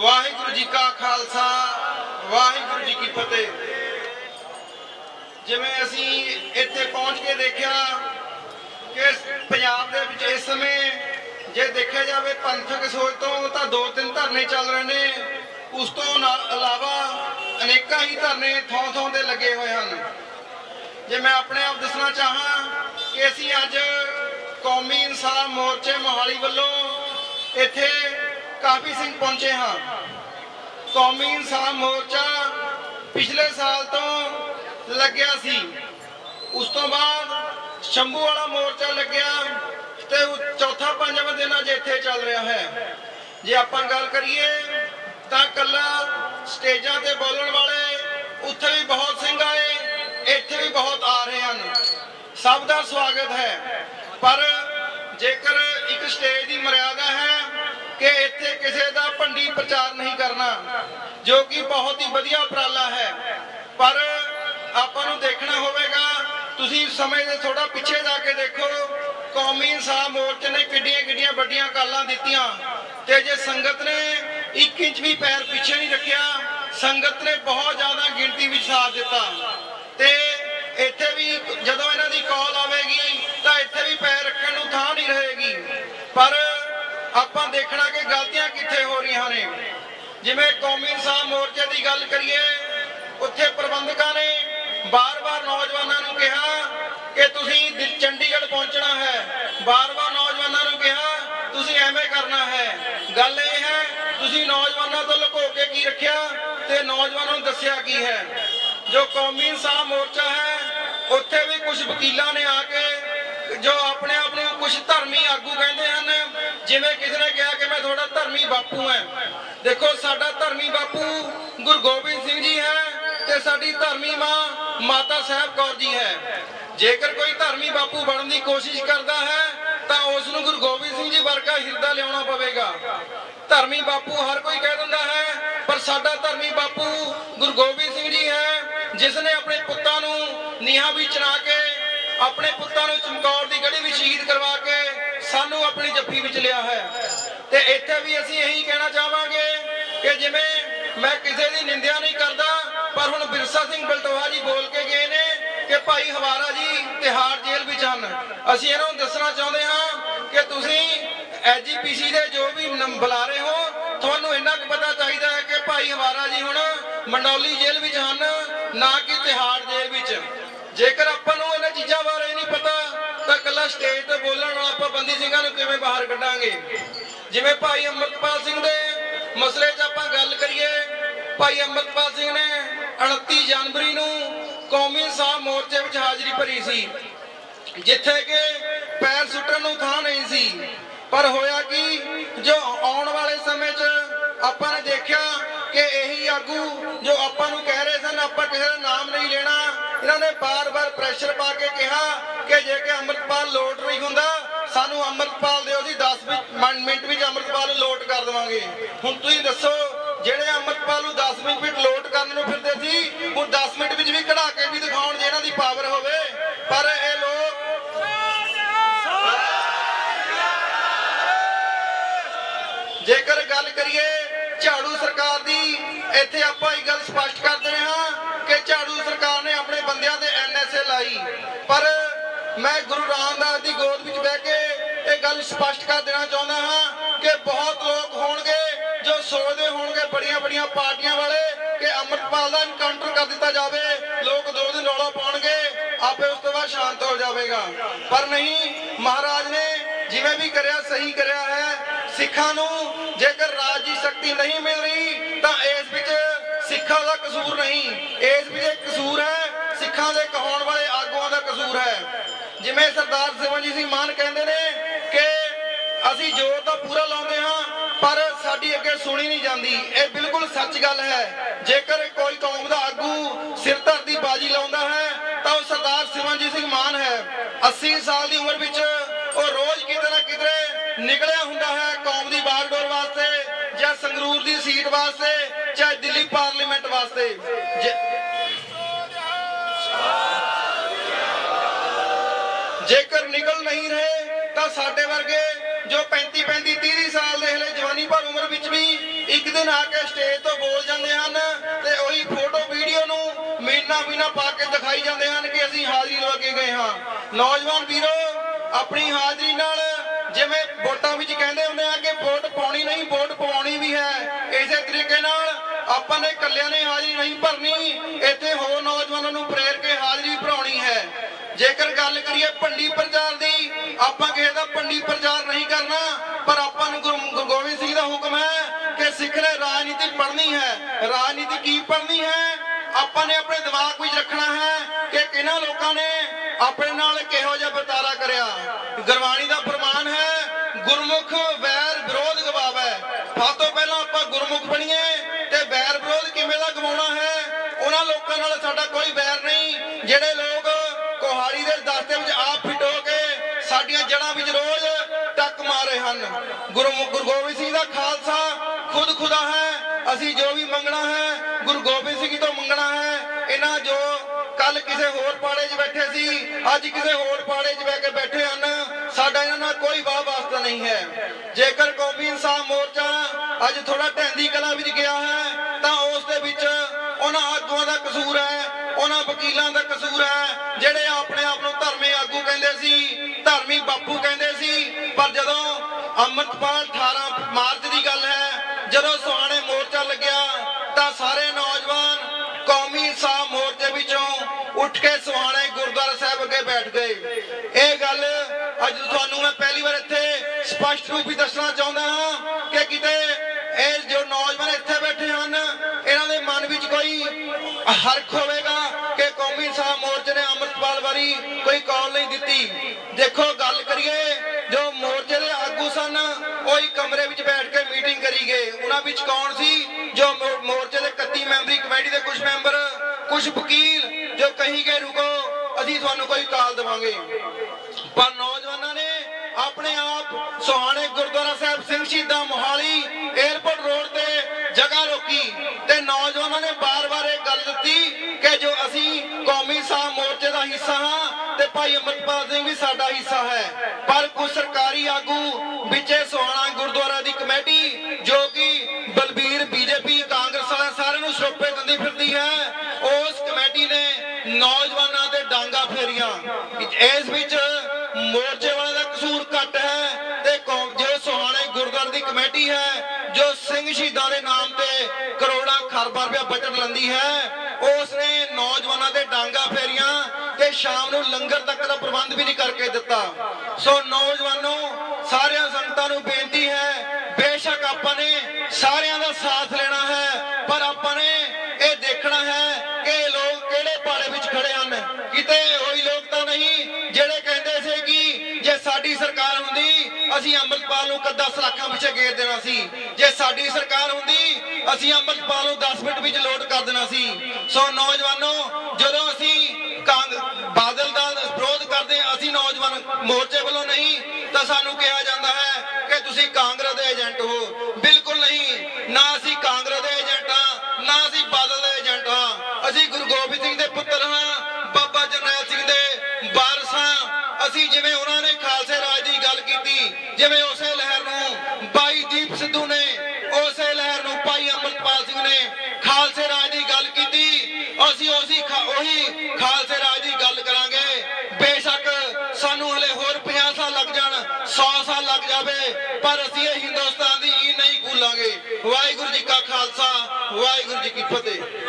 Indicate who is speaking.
Speaker 1: ਵਾਹਿਗੁਰੂ ਜੀ ਕਾ ਖਾਲਸਾ, ਵਾਹਿਗੁਰੂ ਜੀ ਕੀ ਫਤਿਹ। ਜਿਵੇਂ ਅਸੀਂ ਇੱਥੇ ਪਹੁੰਚ ਕੇ ਦੇਖਿਆ ਕਿ ਪੰਜਾਬ ਦੇ ਵਿੱਚ ਇਸ ਸਮੇਂ ਜੇ ਦੇਖਿਆ ਜਾਵੇ ਪੰਥਕ ਸੋਚ ਤੋਂ ਤਾਂ ਦੋ ਤਿੰਨ ਧਰਨੇ ਚੱਲ ਰਹੇ ਨੇ। ਉਸ ਤੋਂ ਨਾ- ਇਲਾਵਾ ਅਨੇਕਾਂ ਹੀ ਧਰਨੇ ਥਾਂ ਥਾਂ ਤੇ ਲੱਗੇ ਹੋਏ ਹਨ। ਜੇ ਮੈਂ ਆਪਣੇ ਆਪ ਦੱਸਣਾ ਚਾਹਾਂ ਕਿ ਅਸੀਂ ਅੱਜ ਕੌਮੀ ਇਨਸਾਫ ਮੋਰਚੇ ਮੋਹਾਲੀ ਵੱਲੋਂ ਇੱਥੇ ਕਾਫੀ ਸਿੰਘ ਪਹੁੰਚੇ ਹਾਂ। ਕੌਮੀ ਇਨਸਾਨ ਮੋਰਚਾ ਪਿਛਲੇ ਸਾਲ ਤੋਂ ਲੱਗਿਆ ਸੀ। ਉਸ ਤੋਂ ਬਾਅਦ ਸ਼ੰਭੂ ਵਾਲਾ ਮੋਰਚਾ ਲੱਗਿਆ ਤੇ ਚੌਥਾ ਪੰਜਵਾਂ ਦਿਨ ਅੱਜ ਇੱਥੇ ਚੱਲ ਰਿਹਾ ਹੈ। ਜੇ ਆਪਾਂ ਗੱਲ ਕਰੀਏ ਤਾਂ ਕੱਲਾ ਸਟੇਜਾਂ ਤੇ ਬੋਲਣ ਵਾਲੇ ਉੱਥੇ ਵੀ ਬਹੁਤ ਸਿੰਘ ਆਏ, ਇੱਥੇ ਵੀ ਬਹੁਤ ਆ ਰਹੇ ਹਨ। ਸਭ ਦਾ ਸਵਾਗਤ ਹੈ। ਪਰ ਜੇਕਰ ਇੱਕ ਸਟੇਜ ਦੀ ਮਰਿਆਦਾ ਹੈ ਕਿ ਇੱਥੇ ਕਿਸੇ ਦਾ ਭੰਡੀ ਪ੍ਰਚਾਰ ਨਹੀਂ ਕਰਨਾ, ਜੋ ਕਿ ਬਹੁਤ ਹੀ ਵਧੀਆ ਉਪਰਾਲਾ ਹੈ। ਪਰ ਆਪਾਂ ਨੂੰ ਦੇਖਣਾ ਹੋਵੇਗਾ, ਤੁਸੀਂ ਸਮੇਂ ਦੇ ਥੋੜਾ ਪਿੱਛੇ ਜਾ ਕੇ ਦੇਖੋ, ਕੌਮੀ ਇਨਸਾਨ ਮੋਰਚੇ ਨੇ ਕਿੱਡੀਆਂ ਕਿੱਡੀਆਂ ਵੱਡੀਆਂ ਕਾਲਾਂ ਦਿੱਤੀਆਂ। ਤੇ ਜੇ ਸੰਗਤ ਨੇ 1 ਇੰਚ ਵੀ ਪੈਰ ਪਿੱਛੇ ਨਹੀਂ ਰੱਖਿਆ, ਸੰਗਤ ਨੇ ਬਹੁਤ ਜ਼ਿਆਦਾ ਗਿਣਤੀ ਵਿੱਚ ਸਾਥ ਦਿੱਤਾ। ਤੇ ਇੱਥੇ ਵੀ ਜਦੋਂ ਇਹਨਾਂ ਦੀ ਕਾਲ ਆਵੇਗੀ, ਤਾਂ ਇੱਥੇ ਵੀ ਪੈਰ ਰੱਖਣ ਨੂੰ ਥਾਂ ਨਹੀਂ ਰਹੇਗੀ। ਪਰ ਆਪਾਂ ਦੇਖਣਾ ਕਿ ਗਲਤੀਆਂ ਕਿੱਥੇ ਹੋ ਰਹੀਆਂ ਨੇ। ਜਿਵੇਂ ਕੌਮੀ ਇਨਸਾਫ ਮੋਰਚੇ ਦੀ ਗੱਲ ਕਰੀਏ, ਉੱਥੇ ਪ੍ਰਬੰਧਕਾਂ ਨੇ ਬਾਰ-ਬਾਰ ਨੌਜਵਾਨਾਂ ਨੂੰ ਕਿਹਾ ਕਿ ਤੁਸੀਂ ਚੰਡੀਗੜ੍ਹ ਪਹੁੰਚਣਾ ਹੈ। ਬਾਰ-ਬਾਰ ਨੌਜਵਾਨਾਂ ਨੂੰ ਕਿਹਾ, ਤੁਸੀਂ ਐਵੇਂ ਕਰਨਾ ਹੈ। ਗੱਲ ਇਹ ਹੈ, ਤੁਸੀਂ ਨੌਜਵਾਨਾਂ ਤੋਂ ਲੁਕੋ ਕੇ ਕੀ ਰੱਖਿਆ ਤੇ ਨੌਜਵਾਨਾਂ ਨੂੰ ਦੱਸਿਆ ਕੀ ਹੈ। ਜੋ ਕੌਮੀ ਇਨਸਾਫ ਮੋਰਚਾ ਹੈ, ਉੱਥੇ ਵੀ ਕੁਝ ਵਕੀਲਾਂ ਨੇ ਆ ਕੇ ਜੋ ਆਪਣੇ ਆਪਣੇ ਕੁਝ ਧਰਮੀ ਆਗੂ ਕਹਿੰਦੇ ਹਨ, ਜਿਵੇਂ ਕਿਸੇ ਨੇ ਕਿਹਾ ਕਿ ਮੈਂ ਤੁਹਾਡਾ ਧਰਮੀ ਬਾਪੂ ਹਾਂ। ਦੇਖੋ, ਸਾਡਾ ਧਰਮੀ ਬਾਪੂ ਗੁਰੂ ਗੋਬਿੰਦ ਸਿੰਘ ਜੀ ਹੈ ਤੇ ਸਾਡੀ ਧਰਮੀ ਮਾਂ ਮਾਤਾ ਸਾਹਿਬ ਕੌਰ ਜੀ ਹੈ। ਜੇਕਰ ਕੋਈ ਧਰਮੀ ਬਾਪੂ ਬਣਨ ਦੀ ਕੋਸ਼ਿਸ਼ ਕਰਦਾ ਹੈ, ਤਾਂ ਉਸ ਨੂੰ ਗੁਰੂ ਗੋਬਿੰਦ ਸਿੰਘ ਜੀ ਵਰਗਾ ਹਿਰਦਾ ਲਿਆਉਣਾ ਪਵੇਗਾ। ਧਰਮੀ ਬਾਪੂ ਹਰ ਕੋਈ ਕਹਿ ਦਿੰਦਾ ਹੈ, ਪਰ ਸਾਡਾ ਧਰਮੀ ਬਾਪੂ ਗੁਰੂ ਗੋਬਿੰਦ ਸਿੰਘ ਜੀ ਹੈ ਜਿਸ ਨੇ ਆਪਣੇ ਪੁੱਤਾਂ ਨੂੰ ਨੀਹਾਂ ਵਿੱਚ ਚਣਾ ਕੇ ਆਪਣੇ ਪੁੱਤਾਂ ਨੂੰ ਚਮਕੌਰ ਦੀ ਗੜੀ ਵਿੱਚ ਸ਼ਹੀਦ ਕਰਵਾ ਕੇ ਸਾਨੂੰ ਆਪਣੀ ਜੱਫੀ ਵਿੱਚ ਲਿਆ ਹੈ। ਤੇ ਇੱਥੇ ਵੀ ਅਸੀਂ ਇਹੀ ਕਹਿਣਾ ਚਾਹਾਂਗੇ ਕਿ ਜਿਵੇਂ ਮੈਂ ਕਿਸੇ ਦੀ ਨਿੰਦਿਆ ਨਹੀਂ ਕਰਦਾ, ਪਰ ਹੁਣ ਬਿਰਸਾ ਸਿੰਘ ਬਲਟੋਹਾ ਜੀ ਬੋਲ ਕੇ ਗਏ ਨੇ ਕਿ ਭਾਈ ਹਵਾਰਾ ਜੀ ਤਿਹਾੜ ਜੇਲ੍ਹ ਵਿੱਚ ਹਨ। ਅਸੀਂ ਇਹਨਾਂ ਨੂੰ ਦੱਸਣਾ ਚਾਹੁੰਦੇ ਹਾਂ ਕਿ ਤੁਸੀਂ ਐਜੀਪੀਸੀ ਦੇ ਜੋ ਵੀ ਨੰ- ਬੁਲਾਰੇ ਹੋ, ਤੁਹਾਨੂੰ ਇੰਨਾ ਕੁ ਪਤਾ ਚਾਹੀਦਾ ਹੈ ਕਿ ਭਾਈ ਹਵਾਰਾ ਜੀ ਹੁਣ ਮੰਡੌਲੀ ਜੇਲ੍ਹ ਵਿੱਚ ਹਨ, ਨਾ ਕਿ ਤਿਹਾੜ ਜੇਲ੍ਹ ਵਿੱਚ। ਜੇਕਰ ਆਪਾਂ ਨੂੰ ਇਹਨਾਂ ਚੀਜ਼ਾਂ ਬਾਰੇ ਨਹੀਂ ਪਤਾ, ਤਾਂ ਕੱਲਾ ਸਟੇਜ ਤੇ ਬੋਲਣ ਨਾਲ ਆਪਾਂ ਬੰਦੀ ਸਿੰਘਾਂ ਨੂੰ ਕਿਵੇਂ ਬਾਹਰ ਕੱਢਾਂਗੇ? ਜਿਵੇਂ ਭਾਈ ਅੰਮ੍ਰਿਤਪਾਲ ਸਿੰਘ ਦੇ ਮਸਲੇ 'ਚ ਆਪਾਂ ਗੱਲ ਕਰੀਏ, ਭਾਈ ਅੰਮ੍ਰਿਤਪਾਲ ਸਿੰਘ ਨੇ 29 ਜਨਵਰੀ ਨੂੰ ਕੌਮੀ ਇਨਸਾਫ ਮੋਰਚੇ ਵਿੱਚ ਹਾਜ਼ਰੀ ਭਰੀ ਸੀ, ਜਿੱਥੇ ਕਿ ਪੈਰ ਸੁੱਟਣ ਨੂੰ ਥਾਂ ਨਹੀਂ ਸੀ। ਪਰ ਹੋਇਆ ਕਿ, ਜੋ ਆਉਣ ਵਾਲੇ ਸਮੇਂ 'ਚ ਆਪਾਂ ਨੇ ਦੇਖਿਆ ਕਿ ਇਹੀ ਆਗੂ ਜੋ ਆਪਾਂ ਆਪਾਂ ਕਿਸੇ ਦਾ ਨਾਮ ਨਹੀਂ ਲੈਣਾ, ਇਹਨਾਂ ਨੇ ਬਾਰ-ਬਾਰ ਪ੍ਰੈਸ਼ਰ ਪਾ ਕੇ ਕਿਹਾ ਕਿ ਜੇ ਕਿ ਅੰਮ੍ਰਿਤਪਾਲ ਲੋਟ ਨਹੀਂ ਹੁੰਦਾ, ਸਾਨੂੰ ਅੰਮ੍ਰਿਤਪਾਲ ਦਿਓ ਜੀ 10 ਮਿੰਟ ਵਿੱਚ ਅੰਮ੍ਰਿਤਪਾਲ ਨੂੰ ਲੋਟ ਕਰ ਦੇਵਾਂਗੇ। ਹੁਣ ਤੁਸੀਂ ਦੱਸੋ, ਜਿਹੜੇ ਅੰਮ੍ਰਿਤਪਾਲ ਨੂੰ 10 ਮਿੰਟ ਲੋਟ ਕਰਨ ਨੂੰ ਫਿਰਦੇ ਸੀ ਹੁਣ 10 ਮਿੰਟ ਵਿੱਚ ਵੀ ਕਢਾ ਕੇ ਵੀ ਦਿਖਾਉਣ ਜੇ ਇਹਨਾਂ ਦੀ ਪਾਵਰ ਹੋਵੇ। ਪਰ ਇਹ ਲੋਕ ਜੇਕਰ ਗੱਲ ਕਰੀਏ ਝਾੜੂ ਸਰਕਾਰ ਦੀ, ਇੱਥੇ ਆਪਾਂ ਇਹ ਗੱਲ ਸਪਸ਼ਟ ਕਰ ਦਿੰਦੇ ਹਾਂ ਕਿ ਝਾੜੂ ਸਰਕਾਰ ਨੇ ਆਪਣੇ ਬੰਦਿਆਂ ਤੇ ਐਨਐਸਏ ਲਾਈ। ਪਰ ਮੈਂ ਗੁਰੂ ਰਾਮਦਾਸ ਦੀ ਗੋਦ ਵਿੱਚ ਬਹਿ ਕੇ ਇਹ ਗੱਲ ਸਪਸ਼ਟ ਕਰ ਦੇਣਾ ਚਾਹੁੰਦਾ ਹਾਂ ਕਿ ਬਹੁਤ ਲੋਕ ਹੋਣਗੇ ਜੋ ਸੋਚਦੇ ਹੋਣਗੇ ਬੜੀਆਂ ਬੜੀਆਂ ਪਾਰਟੀਆਂ ਵਾਲੇ ਕਿ ਅੰਮ੍ਰਿਤਪਾਲ ਦਾ ਇਨਕਾਊਂਟਰ ਕਰ ਦਿੱਤਾ ਜਾਵੇ, ਲੋਕ ਦੋ ਦਿਨ ਰੌਲਾ ਪਾਉਣਗੇ, ਆਪੇ ਉਸ ਤੋਂ ਬਾਅਦ ਸ਼ਾਂਤ ਹੋ ਜਾਵੇਗਾ। ਪਰ ਨਹੀਂ, ਮਹਾਰਾਜ ਨੇ ਜਿਵੇਂ ਵੀ ਕਰਿਆ, ਸਹੀ ਕਰਿਆ ਹੈ। ਸਿੱਖਾਂ ਨੂੰ ਜੇਕਰ ਰਾਜ ਦੀ ਸ਼ਕਤੀ ਨਹੀਂ ਮਿਲ ਰਹੀ, ਤਾਂ ਇਸ ਵਿੱਚ ਸਿੱਖਾਂ ਦਾ ਕਸੂਰ ਨਹੀਂ। ਇਸ ਵਿੱਚ ਕਸੂਰ ਹੈ, ਸਿੱਖਾਂ ਦੇ ਕਹਾਉਣ ਵਾਲੇ ਆਗੂਆਂ ਦਾ ਕਸੂਰ ਹੈ। ਜਿਵੇਂ ਸਰਦਾਰ ਸਿਮਰਜੀਤ ਸਿੰਘ ਮਾਨ ਕਹਿੰਦੇ ਨੇ ਕਿ ਅਸੀਂ ਜ਼ੋਰ ਤਾਂ ਪੂਰਾ ਲਾਉਂਦੇ ਹਾਂ, ਪਰ ਸਾਡੀ ਅੱਗੇ ਸੁਣੀ ਨਹੀਂ ਜਾਂਦੀ। ਇਹ ਬਿਲਕੁਲ ਸੱਚ ਗੱਲ ਹੈ। ਜੇਕਰ ਕੋਈ ਕੌਮ ਦਾ ਆਗੂ ਸਿਰ ਧਰ ਦੀ ਬਾਜੀ ਲਾਉਂਦਾ ਹੈ, ਤਾਂ ਉਹ ਸਰਦਾਰ ਸਿਮਰਜੀਤ ਸਿੰਘ ਮਾਨ ਹੈ। 80 ਸਾਲ ਦੀ ਉਮਰ ਵਿੱਚ ਉਹ ਰੋਜ਼ ਕਿਤੇ ਨਾ ਕਿਤੇ ਨਿਕਲਿਆ ਹੁੰਦਾ ਹੈ ਕੌਮ ਦੀ ਬਾਗਡੋਰ ਵਾਸਤੇ ਜਾਂ ਸੰਗਰੂਰ ਦੀ ਸੀਟ ਵਾਸਤੇ, ਚਾਹੇ ਨਿਕਲ ਨਹੀਂ ਰਹੇ, ਤਾਂ ਸਾਡੇ ਵਰਗੇ ਜੋ 35 35 30 ਸਾਲ ਦੇ ਹਲੇ ਜਵਾਨੀ ਭਰ ਉਮਰ ਵਿੱਚ ਵੀ ਇੱਕ ਦਿਨ ਆ ਕੇ ਸਟੇਜ ਤੋਂ ਬੋਲ ਜਾਂਦੇ ਹਨ ਤੇ ਉਹੀ ਫੋਟੋ ਵੀਡੀਓ ਨੂੰ ਮਹੀਨਾ ਮਹੀਨਾ ਪਾ ਕੇ ਦਿਖਾਈ ਜਾਂਦੇ ਹਨ ਕਿ ਅਸੀਂ ਹਾਜ਼ਰੀ ਲਵਾ ਕੇ ਗਏ ਹਾਂ। ਨੌਜਵਾਨ ਵੀਰੋ, ਆਪਣੀ ਹਾਜ਼ਰੀ ਨਾਲ ਜਿਵੇਂ ਵੋਟਾਂ ਵਿੱਚ ਕਹਿੰਦੇ ਹੁੰਦੇ ਆ ਕਿ ਵੋਟ ਪਾਉਣੀ ਨਹੀਂ, ਵੋਟ ਪਵਾਉਣੀ ਵੀ ਹੈ, ਇਸੇ ਤਰੀਕੇ ਨਾਲ ਆਪਾਂ ਨੇ ਇਕੱਲਿਆਂ ਨੇ ਹਾਜ਼ਰੀ ਨਹੀਂ ਭਰਨੀ, ਇੱਥੇ ਹੋਰ ਨੌਜਵਾਨ ਨੂੰ ਪ੍ਰੇਰ ਕੇ ਹਾਜ਼ਰੀ ਭਰਾਉਣੀ ਹੈ ਜੇਕਰ ਗੱਲ ਕਰੀਏ ਭੰਡੀ ਪ੍ਰਚਾਰ ਦੀ, ਆਪਾਂ ਕਿਸੇ ਦਾ ਭੰਡੀ ਪ੍ਰਚਾਰ ਨਹੀਂ ਕਰਨਾ, ਪਰ ਆਪਾਂ ਨੂੰ ਗੁਰੂ ਗੋਬਿੰਦ ਸਿੰਘ ਦਾ ਹੁਕਮ ਹੈ ਕਿ ਸਿੱਖ ਨੇ ਰਾਜਨੀਤੀ ਪੜ੍ਹਨੀ ਹੈ। ਰਾਜਨੀਤੀ ਕੀ ਪੜ੍ਹਨੀ ਹੈ? ਆਪਾਂ ਨੇ ਆਪਣੇ ਦਿਮਾਗ ਵਿੱਚ ਰੱਖਣਾ ਹੈ ਕਿ ਕਿਹਨਾਂ ਲੋਕਾਂ ਨੇ ਆਪਣੇ ਨਾਲ ਕਿਹੋ ਜਿਹਾ ਵਰਤਾਰਾ ਕਰਿਆ। ਗੁਰਬਾਣੀ ਦਾ ਫਰਮਾਨ ਹੈ, ਗੁਰਮੁਖ ਵੈਰ ਵਿਰੋਧ ਗਵਾਵੇ। ਸਭ ਤੋਂ ਪਹਿਲਾਂ ਆਪਾਂ ਗੁਰਮੁਖ ਬਣੀਏ ਤੇ ਵੈਰ ਵਿਰੋਧ ਕਿਵੇਂ ਦਾ ਗਵਾਉਣਾ ਹੈ? ਉਹਨਾਂ ਲੋਕਾਂ ਨਾਲ ਸਾਡਾ ਕੋਈ ਵੈਰ ਨਹੀਂ। ਜਿਹੜੇ ਲੋਕ ਕੋਹਾੜੀ ਦੇ ਵਿੱਚ ਆਪ ਫਿੱਟ ਹੋ ਕੇ ਸਾਡੀਆਂ ਜੜ੍ਹਾਂ ਵਿੱਚ ਰੋਜ਼ ਟੱਕ ਮਾਰੇ ਹਨ। ਗੁਰੂ ਗੁਰੂ ਗੋਬਿੰਦ ਸਿੰਘ ਦਾ ਖਾਲਸਾ ਖੁਦ ਖੁਦਾ ਹੈ, ਅਸੀਂ ਜੋ ਵੀ ਮੰਗਣਾ ਹੈ, ਗੁਰੂ ਗੋਬਿੰਦ ਸਿੰਘ ਤੋਂ ਮੰਗਣਾ ਹੈ, ਇਹਨਾਂ ਜੋ ਕੱਲ ਕਿਸੇ ਹੋਰ ਪਾੜੇ 'ਚ ਬੈਠੇ ਸੀ, ਅੱਜ ਕਿਸੇ ਹੋਰ ਪਾੜੇ 'ਚ ਬਹਿ ਕੇ ਬੈਠੇ ਹਨ, ਸਾਡਾ ਇਹਨਾਂ ਨਾਲ ਕੋਈ ਵਾਹ ਵਾਸਤਾ ਨਹੀਂ ਹੈ। ਜੇਕਰ ਕੌਮੀ ਇਨਸਾਫ ਮੋਰਚਾ ਅੱਜ ਥੋੜਾ ਢੈਂਦੀ ਕਲਾ ਵਿੱਚ ਗਿਆ ਹੈ, ਤਾਂ ਉਸ ਦੇ ਵਿੱਚ ਉਹਨਾਂ ਆਗੂਆਂ ਦਾ ਕਸੂਰ ਹੈ, ਉਹਨਾਂ ਵਕੀਲਾਂ ਦਾ ਕਸੂਰ ਹੈ, ਜਿਹੜੇ ਆਪਣੇ ਆਪ ਨੂੰ ਧਰਮੀ ਆਗੂ ਕਹਿੰਦੇ ਸੀ, ਧਰਮੀ ਬਾਪੂ ਕਹਿੰਦੇ ਸੀ, ਪਰ ਜਦੋਂ ਅੰਮ੍ਰਿਤਪਾਲ 18 ਮਾਰਚ ਦੀ ਗੱਲ ਹੈ, ਜਦੋਂ ਸੁਹਾਣੇ ਮੋਰਚਾ ਲੱਗਿਆ, ਤਾਂ ਸਾਰੇ ਨੌਜਵਾਨ ਕੌਮੀ ਇਨਸਾਫ ਮੋਰਚੇ ਵਿੱਚੋਂ ਉੱਠ ਕੇ ਸੁਹਾਣੇ ਗੁਰਦੁਆਰਾ ਸਾਹਿਬ ਅੱਗੇ ਬੈਠ ਗਏ। ਇਹ ਗੱਲ ਅੱਜ ਤੁਹਾਨੂੰ ਮੈਂ ਪਹਿਲੀ ਵਾਰ ਇੱਥੇ ਸਪਸ਼ਟ ਰੂਪ ਵਿੱਚ ਦੱਸਣਾ ਚਾਹੁੰਦਾ ਹਾਂ ਕਿ ਕਿਤੇ ਇਹ ਜੋ ਨੌਜਵਾਨ ਇੱਥੇ ਬੈਠੇ ਹਨ, ਇਹਨਾਂ ਦੇ ਮਨ ਵਿੱਚ ਕੋਈ ਹਰਖ ਹੋਵੇਗਾ ਕਿ ਕੌਮੀ ਇਨਸਾਫ ਮੋਰਚੇ ਨੇ ਅੰਮ੍ਰਿਤ ਅੰਮ੍ਰਿਤਪਾਲ ਵਾਰੀ ਕੋਈ ਕਾਲ ਨਹੀਂ ਦਿੱਤੀ। ਦੇਖੋ, ਗੱਲ ਕਰੀਏ, ਜੋ ਮੋਰਚੇ ਦੇ ਆਗੂ ਸਨ, ਉਹ ਇੱਕ ਕਮਰੇ ਵਿੱਚ ਬੈਠ ਕੇ ਮੀਟਿੰਗ ਕਰੀ ਗਏ। ਉਹਨਾਂ ਵਿੱਚ ਕੌਣ ਸੀ? ਜੋ ਮੋਰਚੇ ਦੇ 31 ਮੈਂਬਰੀ ਕਮੇਟੀ ਦੇ ਕੁਝ ਮੈਂਬਰ, ਕੁਝ ਵਕੀਲ, ਜੋ ਕਹੀ ਗਏ, ਰੁਕੋ, ਅਸੀਂ ਤੁਹਾਨੂੰ ਕੋਈ ਕਾਲ ਦੇਵਾਂਗੇ। ਪਰ ਨੌਜਵਾਨਾਂ ਨੇ ਆਪਣੇ ਆਪ ਸੋਹਾਣੇ ਗੁਰਦੁਆਰਾ ਸਾਹਿਬ ਸਿੰਘ ਸ਼ਹੀਦਾਂ ਮੋਹਾਲੀ 에ਅਰਪੋਰਟ ਰੋਡ ਤੇ ਜਗ੍ਹਾ ਰੋਕੀ ਤੇ ਨੌਜਵਾਨਾਂ ਨੇ ਬਾਰ-ਬਾਰ ਇਹ ਗੱਲ ਅਸੀਂ ਕੌਮੀ ਸਾਹ ਮੋਰਚੇ ਦਾ ਹਿੱਸਾ ਹਾਂ ਤੇ ਭਾਈ ਅਮਰਪਾਲ ਸਿੰਘ ਵੀ ਸਾਡਾ ਹਿੱਸਾ ਹੈ। ਪਰ ਕੁਝ ਸਰਕਾਰੀ ਆਗੂ ਵਿੱਚੇ ਸੁਹਾਣਾ ਗੁਰਦੁਆਰਾ ਦੀ ਕਮੇਟੀ ਜੋ ਕਿ ਬਲਬੀਰ ਬੀਜੇਪੀ, ਕਾਂਗਰਸ ਵਾਲਿਆਂ ਸਾਰਿਆਂ ਨੂੰ ਸਰੋਪੇ ਦਿੰਦੀ ਫਿਰਦੀ ਹੈ, ਉਸ ਕਮੇਟੀ ਨੇ ਨੌਜਵਾਨਾਂ ਤੇ ਡਾਂਗਾ ਫੇਰੀਆਂ। ਇਸ ਵਿੱਚ ਮੋਰਚੇ ਵਾਲੇ ਦਾ ਕਸੂਰ ਘੱਟ ਹੈ ਤੇ ਜੋ ਸੁਹਾਣੇ ਗੁਰਦੁਆਰੇ ਦੀ ਕਮੇਟੀ ਹੈ, ਜੋ ਸਿੰਘ ਸ਼ਹੀਦਾਂ ਦੇ ਨਾਮ ਤੇ ਕਰੋ ਖਰਬਾਂ ਰੁਪਇਆ ਬਚਤ ਲੈਂਦੀ ਹੈ। ਉਸ ਨੇ ਨੌਜਵਾਨਾਂ ਦੇ ਡਾਂਗਾ ਫੇਰੀਆਂ ਤੇ ਸ਼ਾਮ ਨੂੰ ਲੰਗਰ ਤੱਕ ਦਾ ਪ੍ਰਬੰਧ ਵੀ ਨਹੀਂ ਕਰਕੇ ਦਿੱਤਾ। ਸੋ ਨੌਜਵਾਨੋ, ਸਾਰਿਆਂ ਸੰਗਤਾਂ ਨੂੰ ਬੇਨਤੀ ਹੈ, ਬੇਸ਼ੱਕ ਆਪਾਂ ਨੇ ਸਾਰਿਆਂ ਦਾ ਸਾਥ ਲੈਣਾ ਹੈ, ਪਰ ਆਪਾਂ ਨੇ ਇਹ ਦੇਖਣਾ ਹੈ ਕਿ ਲੋਕ ਕਿਹੜੇ ਪਾੜੇ ਵਿੱਚ ਖੜੇ ਹਨ? ਕਿਤੇ ਉਹੀ ਲੋਕ ਤਾਂ ਨਹੀਂ ਜਿਹੜੇ ਕਹਿੰਦੇ ਸੀ ਕਿ ਜੇ ਸਾਡੀ ਸਰਕਾਰ ਹੁੰਦੀ ਅਸੀਂ ਅੰਮ੍ਰਿਤਪਾਲ ਨੂੰ ਕੱਦਾ ਸਲਾਖਾਂ ਪਿੱਛੇ ਗੇਰ ਦੇਣਾ ਸੀ। ਜੇ ਸਾਡੀ ਸਰਕਾਰ ਹੁੰਦੀ, ਅਸੀਂ ਅੰਮ੍ਰਿਤਪਾਲ ਨੂੰ 10 ਮਿੰਟ ਵਿੱਚ ਲੋਡ ਕਰ ਦੇਣਾ ਸੀ। ਸੋ ਨੌਜਵਾਨੋ, ਜਦੋਂ ਅਸੀਂ ਕਾਂਗ, ਬਾਦਲ ਦਾ ਵਿਰੋਧ ਕਰਦੇ ਅਸੀਂ ਨੌਜਵਾਨ ਮੋਰਚੇ ਵੱਲੋਂ ਨਹੀਂ, ਤਾਂ ਸਾਨੂੰ ਕਿਹਾ ਜਾਂਦਾ ਹੈ ਕਿ ਤੁਸੀਂ ਕਾਂਗਰਸ ਦੇ ਏਜੰਟ ਹੋ। ਜਿਵੇਂ ਉਸੇ ਲਹਿਰ ਨੂੰ ਬਾਈ ਦੀਪ ਸਿੱਧੂ ਨੇ, ਉਸੇ ਲਹਿਰ ਨੂੰ ਭਾਈ ਅਮਰਪਾਲ ਸਿੰਘ ਨੇ ਖਾਲਸੇ ਰਾਜ ਦੀ ਗੱਲ ਕੀਤੀ। ਅਸੀਂ ਉਸੇ ਖਾ- ਉਹੀ ਖਾਲਸੇ ਰਾਜ ਦੀ ਗੱਲ ਕਰਾਂਗੇ। ਬੇਸ਼ੱਕ ਸਾਨੂੰ ਹਲੇ ਹੋਰ 50 ਸਾਲ ਲੱਗ ਜਾਣ 100 ਸਾਲ ਲੱਗ ਜਾਵੇ, ਪਰ ਅਸੀਂ ਇਹ ਹਿੰਦੁਸਤਾਨ ਦੀ ਇਹ ਨਹੀਂ ਭੁੱਲਾਂਗੇ। ਵਾਹਿਗੁਰੂ ਜੀ ਕਾ ਖਾਲਸਾ, ਵਾਹਿਗੁਰੂ ਜੀ ਕੀ ਫਤਿਹ।